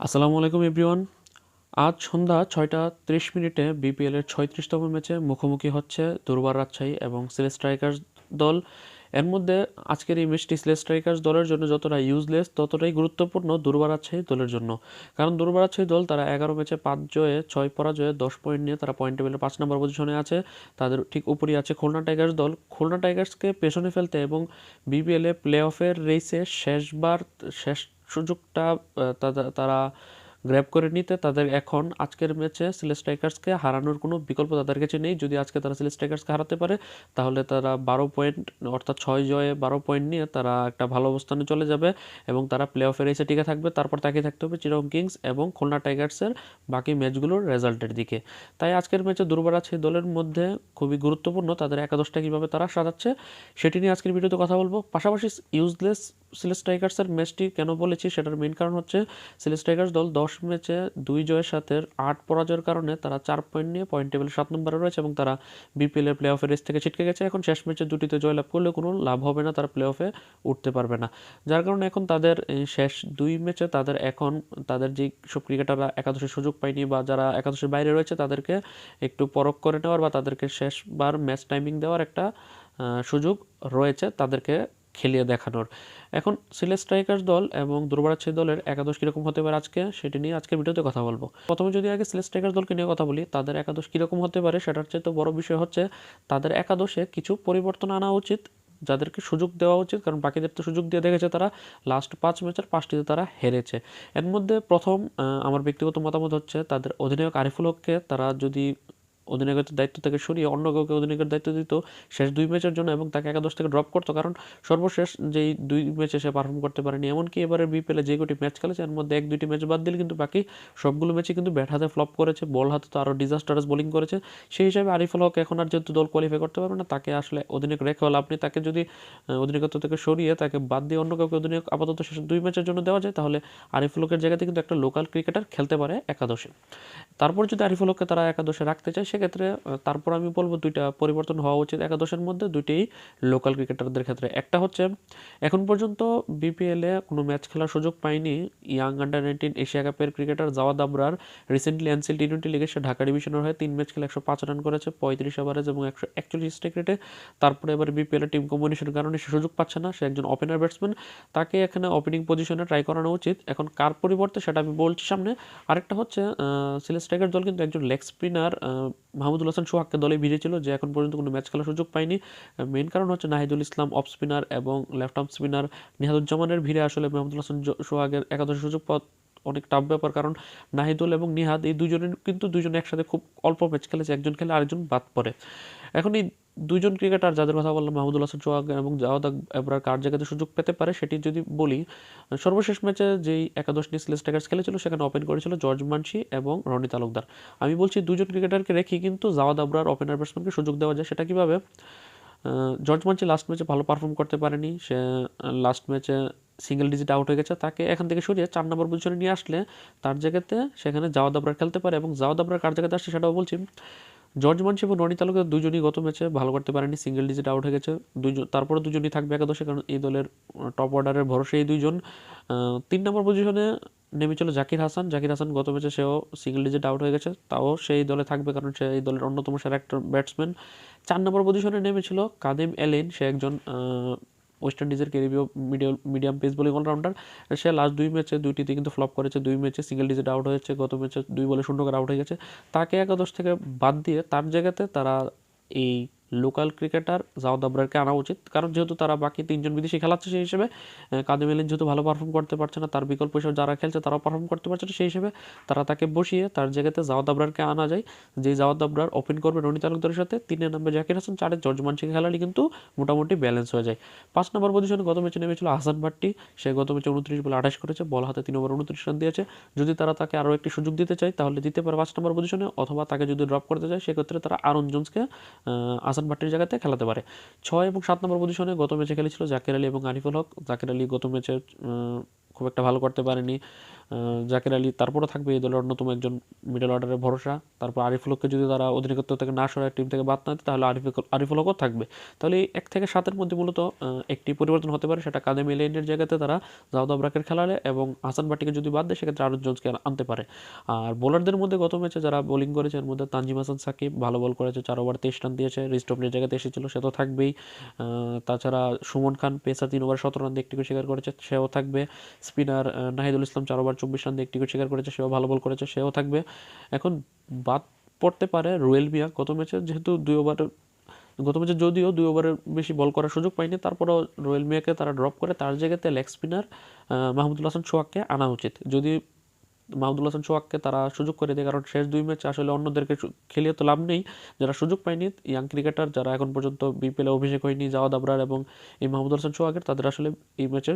আসসালামু আলাইকুম, এভরিওয়ান। আজ সন্ধ্যা ছয়টা ত্রিশ মিনিটে বিপিএলের ছয়ত্রিশতম ম্যাচে মুখোমুখি হচ্ছে দুর্বার রাজশাহী এবং সিলেট স্ট্রাইকার্স দল। এর মধ্যে আজকের এই ম্যাচটি সিলেট স্ট্রাইকার্স দলের জন্য যতটা ইউজলেস ততটাই গুরুত্বপূর্ণ দুর্বার রাজশাহী দলের জন্য। কারণ দুর্বার রাজশাহী দল তারা এগারো ম্যাচে পাঁচ জয়ে, ছয় পরাজয়ে, দশ পয়েন্ট নিয়ে তারা পয়েন্ট টেবিলের পাঁচ নম্বর পজিশনে আছে। তাদের ঠিক উপরই আছে খুলনা টাইগার্স দল। খুলনা টাইগার্সকে পেছনে ফেলতে এবং বিপিএলে প্লে অফের রেসে শেষবার, শেষ সুযোগটা তারা গ্র্যাব করে নিতে, তাদের এখন আজকের ম্যাচে সিলেট স্ট্রাইকার্সকে হারানোর কোনো বিকল্প তাদের কাছে নেই। যদি আজকে তারা সিলেট স্ট্রাইকার্সকে হারাতে পারে, তাহলে তারা বারো পয়েন্ট অর্থাৎ ছয় জয়ে বারো পয়েন্ট নিয়ে তারা একটা ভালো অবস্থানে চলে যাবে এবং তারা প্লে অফের এসে টিকে থাকবে। তারপর তাকিয়ে থাকতে হবে চিরং কিংস এবং খুলনা টাইগার্সের বাকি ম্যাচগুলোর রেজাল্টের দিকে। তাই আজকের ম্যাচে দুর্বার আছে দলের মধ্যে খুবই গুরুত্বপূর্ণ। তাদের একাদশটা কীভাবে তারা সাজাচ্ছে, সেটি নিয়ে আজকের ভিডিওতে কথা বলব। পাশাপাশি ইউজলেস সিলেট স্ট্রাইকার্সের ম্যাচটি কেন বলেছি সেটার মেন কারণ হচ্ছে সিলেট স্ট্রাইকার্স দল দশ ম্যাচে দুই জয়ের সাথে আট পরাজয়ের কারণে তারা চার পয়েন্ট নিয়ে পয়েন্ট টেবিল সাত নম্বরে রয়েছে এবং তারা বিপিএলের প্লে অফের রেস থেকে ছিটকে গেছে। এখন শেষ ম্যাচে দুটিতে জয়লাভ করলে কোনো লাভ হবে না, তারা প্লে অফে উঠতে পারবে না। যার কারণে এখন তাদের শেষ দুই ম্যাচে তাদের এখন, তাদের যে সব ক্রিকেটাররা একাদশের সুযোগ পায়নি বা যারা একাদশের বাইরে রয়েছে তাদেরকে একটু পরখ করে নেওয়ার বা তাদেরকে শেষবার ম্যাচ টাইমিং দেওয়ার একটা সুযোগ রয়েছে, তাদেরকে খেলিয়ে দেখানোর। এখন সিলেট স্ট্রাইকার্স দল এবং দুর্বারাচ্ছি দলের একাদশ কীরকম হতে পারে আজকে, সেটি নিয়ে আজকের ভিডিওতে কথা বলব। প্রথমে যদি আগে সিলেট স্ট্রাইকার্স দলকে নিয়ে কথা বলি, তাদের একাদশ কীরকম হতে পারে সেটার চেয়ে তো বড় বিষয় হচ্ছে, তাদের একাদশে কিছু পরিবর্তন আনা উচিত, যাদেরকে সুযোগ দেওয়া উচিত, কারণ বাকিদের তো সুযোগ দিয়ে দেখেছে তারা লাস্ট পাঁচ ম্যাচের পাঁচটিতে তারা হেরেছে। এর মধ্যে প্রথম আমার ব্যক্তিগত মতামত হচ্ছে, তাদের অধিনায়ক আরিফুল হককে তারা যদি অধিনায়কের দায়িত্ব থেকে সরিয়ে অন্য কাউকে অধিনায়কের দায়িত্ব দিত শেষ দুই ম্যাচের জন্য এবং তাকে একাদশ থেকে ড্রপ করতো। কারণ সর্বশেষ যেই দুই ম্যাচে সে পারফর্ম করতে পারেনি, এমনকি এবারে বিপিএলে যে কটি ম্যাচ খেলেছে, এর মধ্যে এক দুইটি ম্যাচ বাদ দিলে কিন্তু বাকি সবগুলো ম্যাচে কিন্তু ব্যাট হাতে ফ্লপ করেছে বল হাতে তো আরও ডিজাস্টারাস বোলিং করেছে। সেই হিসাবে আরিফুল হক এখন আর যেহেতু দল কোয়ালিফাই করতে পারবে না, তাকে আসলে অধিনায়ক রেখে হলে। আপনি তাকে যদি অধিনায়কত্ব থেকে সরিয়ে তাকে বাদ দিয়ে অন্য কাউকে অধিনায়ক আপাতত শেষ দুই ম্যাচের জন্য দেওয়া যায়, তাহলে আরিফুল হকের জায়গাতে কিন্তু একটা লোকাল ক্রিকেটার খেলতে পারে একাদশে। তারপর যদি আরিফুল হককে তারা একাদশে রাখতে চায় সেক্ষেত্রে তারপর আমি বলব দুইটা পরিবর্তন হওয়া উচিত একাদশের মধ্যে, দুইটাই লোকাল ক্রিকেটারদের ক্ষেত্রে। একটা হচ্ছে, এখন পর্যন্ত বিপিএলে কোনো ম্যাচ খেলার সুযোগ পায়নি ইয়াং আন্ডার নাইনটিন এশিয়া কাপের cricketer Jawad Abrar recently NCL T twenty লিগে সে ঢাকা ডিভিশনের হয়ে তিন ম্যাচ খেলে একশো পাঁচ রান করেছে, পঁয়ত্রিশ ওভারেজ এবং একশো একচল্লিশ রেটে তারপরে এবার বিপিএল টিম কম্বিনেশনের কারণে সে সুযোগ পাচ্ছে না, সে একজন ওপেনার ব্যাটসম্যান তাকে এখানে ওপেনিং পজিশনে ট্রাই করানো উচিত। এখন কার পরিবর্তে সেটা আমি বলছি সামনে। আরেকটা হচ্ছে সিলেট স্ট্রাইকার দল কিন্তু একজন লেগ স্পিনার মাহমুদুল হাসান সোহাগকে দলে ভিড়েছিল, যে এখন পর্যন্ত কোনো ম্যাচ খেলার সুযোগ পায়নি। মেন কারণ হচ্ছে নাহিদুল ইসলাম অফ স্পিনার এবং লেফট আর্ম স্পিনার নিহাদুজ্জামানের ভিড়ে আসলে মাহমুদুল হাসান সোহাগের একাদশ সুযোগ অনেক টাফ ব্যাপার। কারণ নাহিদুল এবং নিহাদ এই দুজনের কিন্তু দুজন একসাথে খুব অল্প ম্যাচ খেলেছে। একজন খেলে আরেকজন বাদ পড়ে। এখন এই দুজন ক্রিকেটার যাদের কথা বললাম, মাহমুদুল হাসান, সোহাগ এবং জাওয়াদ এবার কার জায়গাতে সুযোগ পেতে পারে সেটি যদি বলি, সর্বশেষ ম্যাচে যেই একাদশ নিয়ে সিলেট স্ট্রাইকার্স খেলেছিল, সেখানে ওপেন করেছিল জর্জ মানসি এবং রনি তালুকদার আমি বলছি দুজন ক্রিকেটারকে রেখে কিন্তু জাওয়াদ আবরার ওপেনার ব্যাটসম্যানকে সুযোগ দেওয়া যায়। সেটা কীভাবে? জর্জ মানসি লাস্ট ম্যাচে ভালো পারফর্ম করতে পারেনি। সে লাস্ট ম্যাচে সিঙ্গেল ডিজিট আউট হয়ে গেছে, তাকে এখান থেকে সরিয়ে চার নম্বর পজিশনে নিয়ে আসলে তার জায়গাতে সেখানে জাওয়াদ আবরার খেলতে পারে এবং জাওয়াদ আবরার কার জায়গাতে আসছে সেটাও বলছি। জর্জ মানসি এবং রনি তালুকদার দুজনই গত ম্যাচে ভালো করতে পারেনি সিঙ্গেল ডিজিট আউট হয়ে গেছে। দুজন, তারপরে দুজনই থাকবে একাদশে কারণ এই দলের টপ অর্ডারের ভরসা এই দুইজন। তিন নম্বর পজিশনে নেমে নেমেছিল জাকির হাসান। জাকির হাসান গত ম্যাচে সেও সিঙ্গেল ডিজিট আউট হয়ে গেছে, তাও সেই দলে থাকবে কারণ সে এই দলের অন্যতম সেরা একটা ব্যাটসম্যান চার নম্বর পজিশনে নেমেছিল কাদিম এলেন, সে একজন ওয়েস্ট ইন্ডিজের ক্যারিবীয় medium medium pace bowling allrounder. সে লাস্ট দুই ম্যাচে দুইটিতে কিন্তু ফ্লপ করেছে। দুই ম্যাচে সিঙ্গেল ডিজিট আউট হয়েছে। গত ম্যাচে দুই বলে শূন্য করে আউট হয়ে গেছে। তাকে একাদশ থেকে বাদ দিয়ে তার জায়গাতে তারা এই লোকাল ক্রিকেটার জাওদ আবরারকে আনা উচিত। কারণ যেহেতু তারা বাকি তিনজন বিদেশি খেলাচ্ছে, সেই হিসেবে কাদিম এলেন যেহেতু ভালো পারফর্ম করতে পারছে না, তার বিকল্প হিসেবে যারা খেলছে তারাও পারফর্ম করতে পারছে না, সেই হিসেবে তারা তাকে বসিয়ে তার জায়গাতে জাওয়াদ আবরারকে আনা যায়। যে জাওয়াদ আবরার ওপেন করবে রনি তালুকদারের সাথে, তিনে নাম্বার জাকির হাসান, চারে জর্জ মানসিকে খেলালে কিন্তু মোটামুটি ব্যালেন্স হয়ে যায়। পাঁচ নম্বর পজিশনে গত ম্যাচে নেমেছিল হাসান ভাট্টি। সে গত ম্যাচে উনত্রিশ বলে আঠাশ করেছে, বল হাতে তিন ওভার উনত্রিশ রান দিয়েছে। যদি তারা তাকে আরও একটি সুযোগ দিতে চায়, তাহলে দিতে পারে পাঁচ নম্বর পজিশনে অথবা তাকে যদি ড্রপ করতে চায়, সেক্ষেত্রে তারা আরন জোন্সকে হাসান ভাট্টির জায়গাতে খেলাতে পারে। ছয় এবং সাত নম্বর পজিশনে গত ম্যাচে খেলেছিল জাকের আলী এবং আরিফুল হক। জাকের আলী গত ম্যাচে খুব একটা ভালো করতে পারেনি। জাকির আলী তারপরে থাকবে এই দলের অন্যতম একজন মিডল অর্ডারের ভরসা। তারপর আরিফুলকে যদি তারা অধিনায়কত্ব থেকে না সরায় টিম থেকে বাদ না তাহলে আরিফ আরিফুলকও থাকবে। তাহলে এই এক থেকে সাতের মধ্যে মূলত একটি পরিবর্তন হতে পারে, সেটা কাদেম এলিয়ানের জায়গাতে তারা জাউদ আবরাকের খেলালে এবং হাসান বাটিকে যদি বাদ দেয়, সেক্ষেত্রে আরও জোন্সকে আনতে পারে। আর বোলারদের মধ্যে গত ম্যাচে যারা বোলিং করেছে, এর মধ্যে তানজিম হাসান, সাকিব ভালো বল করেছে, চার ওভার তেইশ রান দিয়েছে রিস্টপনের জায়গাতে এসেছিল সে তো থাকবেই। তাছাড়া সুমন খান, পেসার তিন ওভার সতেরো রান দিয়ে একটি করে শিকার করেছে, সেও থাকবে। স্পিনার নাহিদুল ইসলাম চার ওভার চব্বিশ রান একটি করে শিকার করেছে, সেও ভালো বল করেছে, সেও থাকবে। এখন বাদ পড়তে পারে রুয়েল মিয়া গত ম্যাচে যেহেতু দুই ওভার গত ম্যাচে যদিও দুই ওভারের বেশি বল করার সুযোগ পায়নি, তারপরেও রয়েল মিয়াকে তারা ড্রপ করে। তার জায়গাতে লেগ স্পিনার মাহমুদুল হাসান সোহাগকে আনা উচিত। যদি মাহমুদুল হাসান সোহাগকে তারা সুযোগ করে দেয়, কারণ শেষ দুই ম্যাচ আসলে অন্যদেরকে খেলিয়ে তো লাভ নেই, যারা সুযোগ পায়নি ইয়াং ক্রিকেটার যারা এখন পর্যন্ত বিপিএলে অভিষেক হয়নি জাওয়াদ আবরার এবং এই মাহমুদুল হাসান সোহাগের, তাদের আসলে এই ম্যাচে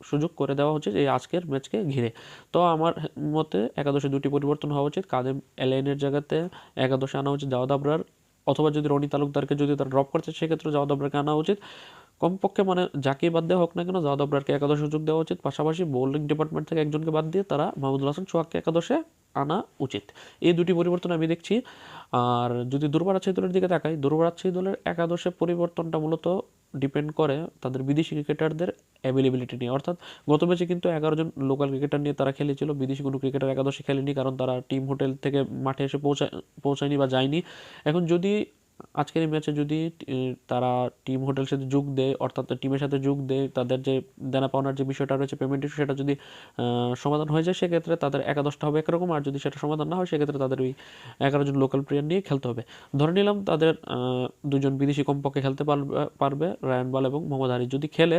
সুযোগ করে দেওয়া উচিত এই আজকের ম্যাচকে ঘিরে। তো আমার মতে একাদশে দুটি পরিবর্তন হওয়া উচিত। কাদেম এলাইনের জায়গাতে একাদশে আনা উচিত জাওয়াদ আবরার, অথবা যদি রনি তালুকদারকে যদি তারা ড্রপ করছে, সেক্ষেত্রে জাওয়াদ আবরারকে আনা উচিত। কমপক্ষে মানে যাকে বাদ দেওয়া হোক না কেন, জাওয়াদ আবরারকে একাদশ সুযোগ দেওয়া উচিত। পাশাপাশি বোলিং ডিপার্টমেন্ট থেকে একজনকে বাদ দিয়ে তারা মাহমুদুল হাসান সোহাগকে একাদশে আনা উচিত। এই দুটি পরিবর্তন আমি দেখছি। আর যদি দুর্বারাচ্ছাই দলের দিকে তাকাই দুর্বারাচ্ছাই দলের একাদশে পরিবর্তনটা মূলত ডিপেন্ড করে তাদের বিদেশি ক্রিকেটারদের অ্যাভেলেবিলিটি নিয়ে। অর্থাৎ গত ম্যাচে কিন্তু এগারো জন লোকাল ক্রিকেটার নিয়ে তারা খেলেছিল। বিদেশি কোনো ক্রিকেটার একাদশে খেলেনি কারণ তারা টিম হোটেল থেকে মাঠে এসে পৌঁছায়, পৌঁছায়নি বা যায়নি। এখন যদি আজকের এই ম্যাচে যদি তারা টিম হোটেলের সাথে যোগ দেয়, অর্থাৎ টিমের সাথে যোগ দেয়, তাদের যে দেনা পাওনার যে বিষয়টা রয়েছে পেমেন্ট ইস্যু সেটা যদি সমাধান হয়ে যায়, সেক্ষেত্রে তাদের একাদশটা হবে একরকম, আর যদি সেটা সমাধান না হয়, সেক্ষেত্রে তাদের ওই এগারো জন লোকাল প্লেয়ার নিয়ে খেলতে হবে। ধরে নিলাম তাদের দুজন বিদেশি কমপক্ষে খেলতে পারবে পারবে, রায়ান বল এবং মোহাম্মদ হারিস যদি খেলে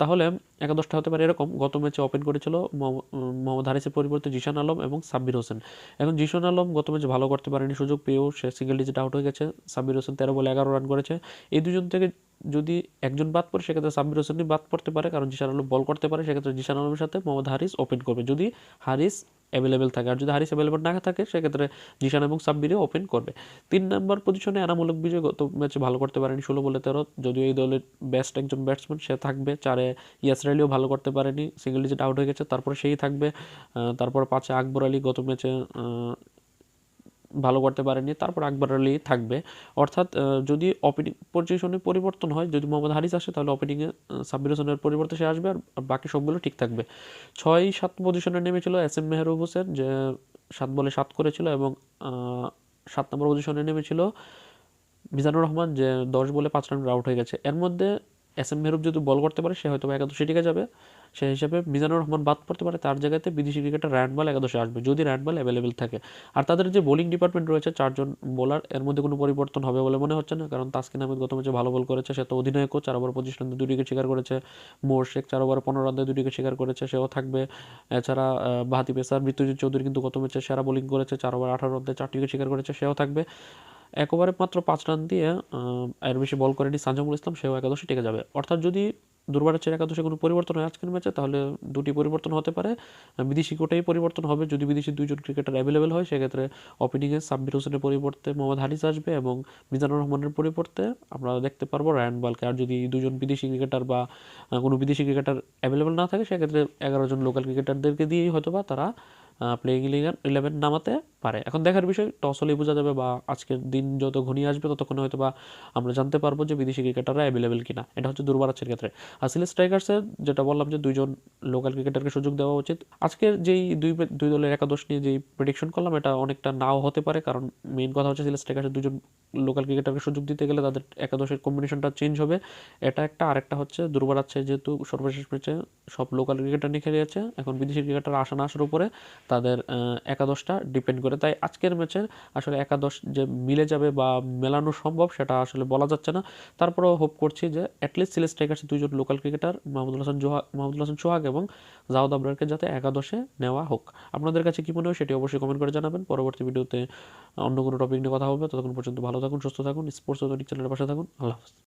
তাহলে একাদশটা হতে পারে এরকম। গত ম্যাচে ওপেন করেছিল মোহাম্মদ- হারিসের পরিবর্তে জিশান আলম এবং সাব্বির হোসেন। এখন জিশান আলম গত ম্যাচে ভালো করতে পারেনি সুযোগ পেয়েও, সে সিঙ্গেল ডিজিট আউট হয়ে গেছে। সাব্বির হোসেন তেরো বলে এগারো রান করেছে। এই দুজন থেকে যদি একজন বাদ পড়ে, সেক্ষেত্রে সাব্বির হোসেনই বাদ পড়তে পারে। কারণ জিশান আলম বল করতে পারে, সেক্ষেত্রে জিশান আলমের সাথে মোহাম্মদ হারিস ওপেন করবে। যদি হারিস অ্যাভেলেবেল থাকে। আর যদি হারিস অ্যাভেলেবেল না থাকে, সেক্ষেত্রে জিশান এবং সাব্বিরে ওপেন করবে। তিন নম্বর পজিশনে এনামূলক বিজয় গত ম্যাচে ভালো করতে পারেনি ষোলো বলে তেরো। যদিও এই দলের বেস্ট একজন ব্যাটসম্যান সে থাকবে। চারে ইয়াসরালিও ভালো করতে পারেনি। সিঙ্গেল ডিজিট আউট হয়ে গেছে। তারপরে সেই থাকবে। তারপর পাঁচে আকবর আলী গত ম্যাচে ভালো করতে পারেনি তারপর আকবর আলী থাকবে। অর্থাৎ যদি ওপেনিং পজিশনে পরিবর্তন হয়, যদি মোহাম্মদ হারিস আসে, তাহলে ওপেনিংয়ে সাব্বির হোসেনের পরিবর্তে সে আসবে আর বাকি সবগুলো ঠিক থাকবে। ছয়, সাত পজিশনে নেমেছিল এস এম মেহরুব হোসেন, যে সাত বলে সাত করেছিল এবং সাত নম্বর পজিশনে নেমেছিল মিজানুর রহমান, যে দশ বলে পাঁচ রান আউট হয়ে গেছে। এর মধ্যে এস এম মেহরুব যদি বল করতে পারে, সে হয়তো একাদশে টিকে যাবে। সেই হিসাবে মিজানুর রহমান বাদ পড়তে পারে, তার জায়গাতে বিদেশি ক্রিকেটার র্যান্ড বল একাদশে আসবে, যদি র্যান্ড বল অ্যাভেলেবেল থাকে। আর তাদের যে বোলিং ডিপার্টমেন্ট রয়েছে, চারজন বোলার এর মধ্যে কোনো পরিবর্তন হবে বলে মনে হচ্ছে না, কারণ তাসকিন আহমেদ গত ম্যাচে ভালো বল করেছে, সে তো অধিনায়কও, চার ওভার পঁচিশ রান দুই উইকেট শিকার করেছে, মোর শেখ চার ওভার পনেরো রান দুই উইকেট শিকার করেছে, সেও থাকবে। এছাড়া বাহাতি পেসার মৃত্যুজিৎ চৌধুরী কিন্তু গত ম্যাচে সেরা বোলিং করেছে, চার ওভার আঠারো রান চারটি উইকেট শিকার করেছে, সেও থাকবে। এক ওভারে মাত্র পাঁচ রান দিয়ে এর বেশি বল করেনি সানজামুল ইসলাম, সেও একাদশে টিকে যাবে। অর্থাৎ যদি দুর্বারের একাদশে কোনো পরিবর্তন হয় আজকের ম্যাচে, তাহলে দুটি পরিবর্তন হতে পারে। বিদেশি কোটাই পরিবর্তন হবে। যদি বিদেশি দুইজন ক্রিকেটার অ্যাভেলেবেল হয়, সেক্ষেত্রে ওপেনিংয়ে সাব্বির হোসেনের পরিবর্তে মোহাম্মদ হারিস আসবে এবং মিজানুর রহমানের পরিবর্তে আমরা দেখতে পারব রায়ান বালকে। আর যদি দুজন বিদেশি ক্রিকেটার বা কোনো বিদেশি ক্রিকেটার অ্যাভেলেবেল না থাকে, সেক্ষেত্রে এগারো জন লোকাল ক্রিকেটারদেরকে দিয়েই হয়তো বা তারা ইলেভেন ইলেভেন নামাতে পারে। এখন দেখার বিষয়, টস হলেই বোঝা যাবে বা আজকের দিন যত ঘনিয়ে আসবে ততক্ষণে হয়তো বা আমরা জানতে পারব যে বিদেশি ক্রিকেটাররা অ্যাভেলেবেল কিনা। এটা হচ্ছে দুর্বার দুর্বারাচ্ছের ক্ষেত্রে। আর সিলেট স্ট্রাইকার্সের যেটা বললাম যে দুইজন লোকাল ক্রিকেটারকে সুযোগ দেওয়া উচিত। আজকের যেই দুই দুই দলের একাদশ নিয়ে যেই প্রেডিকশন করলাম, এটা অনেকটা নাও হতে পারে। কারণ মেইন কথা হচ্ছে সিলেট স্ট্রাইকার্সের দুজন লোকাল ক্রিকেটারকে সুযোগ দিতে গেলে তাদের একাদশের কম্বিনেশনটা চেঞ্জ হবে। এটা একটা। আরেকটা হচ্ছে দুর্বারাচ্ছে যেহেতু সর্বশেষ ম্যাচে সব লোকাল ক্রিকেটার নিয়ে খেলে যাচ্ছে। এখন বিদেশি ক্রিকেটার আসা না আসার উপরে তাদের একাদশটা ডিপেন্ড করে তাই আজকের ম্যাচের আসলে একাদশ যে মিলে যাবে বা মেলানো সম্ভব সেটা আসলে বলা যাচ্ছে না। তারপরেও হোপ করছি যে অ্যাটলিস্ট সিলেট স্ট্রাইকার্সের দুইজন লোকাল ক্রিকেটার মাহমুদুল হাসান জোহা, মাহমুদুল হাসান সোহাগ এবং জাউদ আবরারকে যাতে একাদশে নেওয়া হোক। আপনাদের কাছে কি মনে হয় সেটি অবশ্যই কমেন্ট করে জানাবেন। পরবর্তী ভিডিওতে অন্য কোনো টপিক নিয়ে কথা হবে। ততক্ষণ পর্যন্ত ভালো থাকুন, সুস্থ থাকুন স্পোর্টস চ্যানেলের পাশে থাকুন। আল্লাহ হাফেজ।